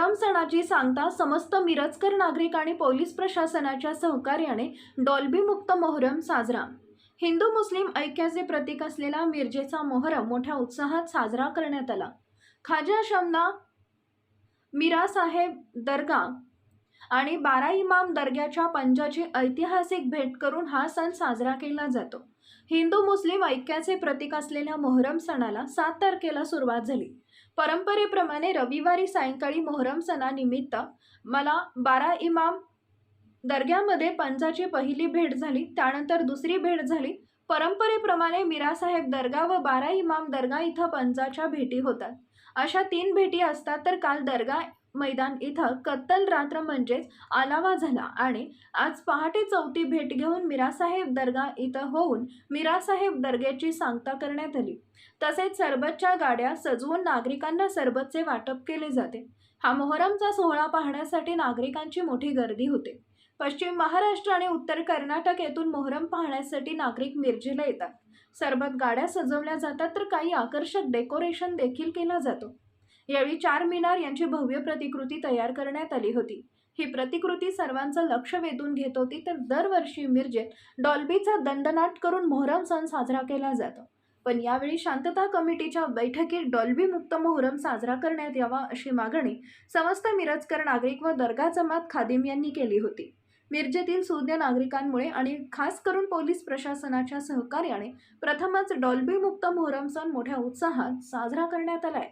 मोहरम सणाची सांगता समस्त मिरजकर नागरिक आणि पोलीस प्रशासनाच्या सहकार्याने डॉल्बीमुक्त मोहरम साजरा. हिंदू मुस्लिम ऐक्याचे प्रतीक असलेला मिरजेचा मोहरम मोठ्या उत्साहात साजरा करण्यात आला. खाजा शमना मिरासाहेब दर्गा आणि बारा इमाम दर्ग्याच्या पंजाची ऐतिहासिक भेट करून हा सण साजरा केला जातो. हिंदू मुस्लिम ऐक्याचे प्रतीक असलेल्या मोहरम सणाला सात तारखेला सुरुवात झाली. परंपरेप्रमाणे रविवारी सायंकाळी मोहरम सणानिमित्त मला बारा इमाम दर्ग्यामध्ये पंजाची पहिली भेट झाली त्यानंतर दुसरी भेट झाली. परंपरेप्रमाणे मीरासाहेब दर्गा व बारा इमाम दर्गा इथं पंजाच्या भेटी होतात. अशा तीन भेटी असतात तर काल दर्गा मैदान इथं कत्तल रात्र म्हणजेच आलावा झाला. आणि आज पहाटे चौथी भेट घेऊन मीरासाहेब दर्गा इथं होऊन मीरासाहेब दर्ग्याची सांगता करण्यात आली. तसेच सरबतच्या गाड्या सजवून नागरिकांना सरबतचे वाटप केले जाते. हा मोहरमचा सोहळा पाहण्यासाठी नागरिकांची मोठी गर्दी होते. पश्चिम महाराष्ट्र आणि उत्तर कर्नाटक येथून मोहरम पाहण्यासाठी नागरिक मिरजेला येतात. सरबत गाड्या सजवल्या जातात तर काही आकर्षक डेकोरेशन देखील केला जातो. यावेळी चार मिनार यांची भव्य प्रतिकृती तयार करण्यात आली होती. ही प्रतिकृती सर्वांचं लक्ष वेधून घेत होती तर दरवर्षी मिरजेत डॉल्बीचा दंडनाट करून मोहरम सण साजरा केला जातो. पण यावेळी शांतता कमिटीच्या बैठकीत डॉल्बी मुक्त मोहरम साजरा करण्यात यावा अशी मागणी समस्त मिरजकर नागरिक व दर्गा जमात खादिम यांनी केली होती. मिरजेतील सुज्ञ नागरिकांमुळे आणि खास करून पोलीस प्रशासनाच्या सहकार्याने प्रथमच डॉल्बी मुक्त मोहरम सण मोठ्या उत्साहात साजरा करण्यात आलाय.